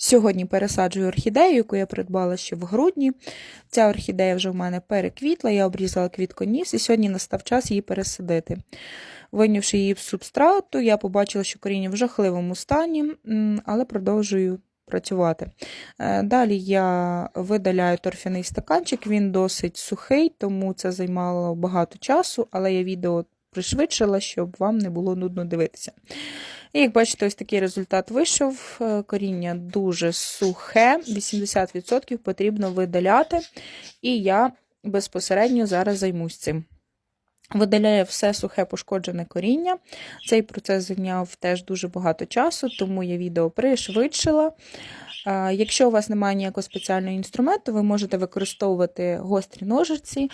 Сьогодні пересаджую орхідею, яку я придбала ще в грудні. Ця орхідея вже в мене переквітла, я обрізала квітконіс і сьогодні настав час її пересадити. Вийнявши її в субстрату, я побачила, що коріння в жахливому стані, але продовжую працювати. Е, Далі я видаляю торфяний стаканчик, він досить сухий, тому це займало багато часу, але я відео пришвидшила, щоб вам не було нудно дивитися. І як бачите, ось такий результат вийшов. Е, Коріння дуже сухе, 80% потрібно видаляти, і я безпосередньо зараз займусь цим. Видаляє все сухе пошкоджене коріння. Цей процес зайняв теж дуже багато часу, тому я відео пришвидшила. Якщо у вас немає ніякого спеціального інструменту, ви можете використовувати гострі ножиці.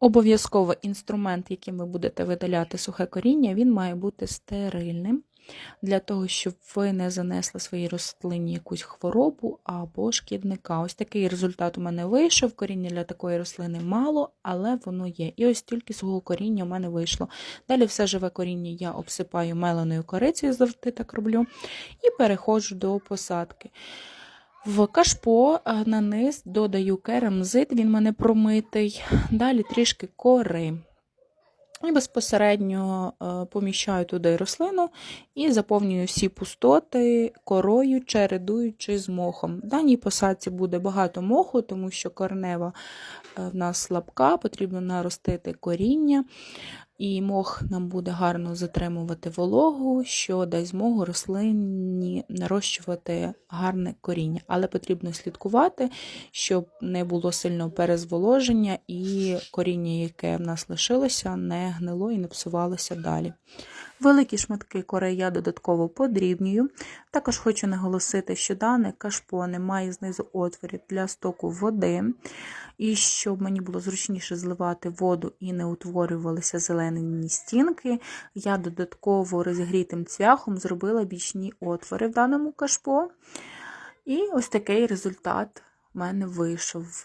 Обов'язково інструмент, яким ви будете видаляти сухе коріння, він має бути стерильним для того, щоб ви не занесли своїй рослині якусь хворобу або шкідника. Ось такий результат у мене вийшов. Коріння для такої рослини мало, але воно є. І ось тільки свого коріння у мене вийшло. Далі все живе коріння я обсипаю меленою корицею, завжди так роблю, і переходжу до посадки. В кашпо е, на низ додаю керамзит, він в мене промитий. Далі трішки кори. І безпосередньо е, поміщаю туди рослину і заповнюю всі пустоти корою, чередуючи з мохом. В даній посадці буде багато моху, тому що корнева е, в нас слабка, потрібно наростити коріння. І мох нам буде гарно затримувати вологу, що дасть змогу рослині нарощувати гарне коріння. Але потрібно слідкувати, щоб не було сильного перезволоження і коріння, яке в нас лишилося, не гнило і не псувалося далі. Великі шматки кори я додатково подрібнюю. Також хочу наголосити, що дане кашпо не має знизу отворів для стоку води, і щоб мені було зручніше зливати воду і не утворювалися зелені стінки, я додатково розігрітим цвяхом зробила бічні отвори в даному кашпо. І ось такий результат в мене вийшов.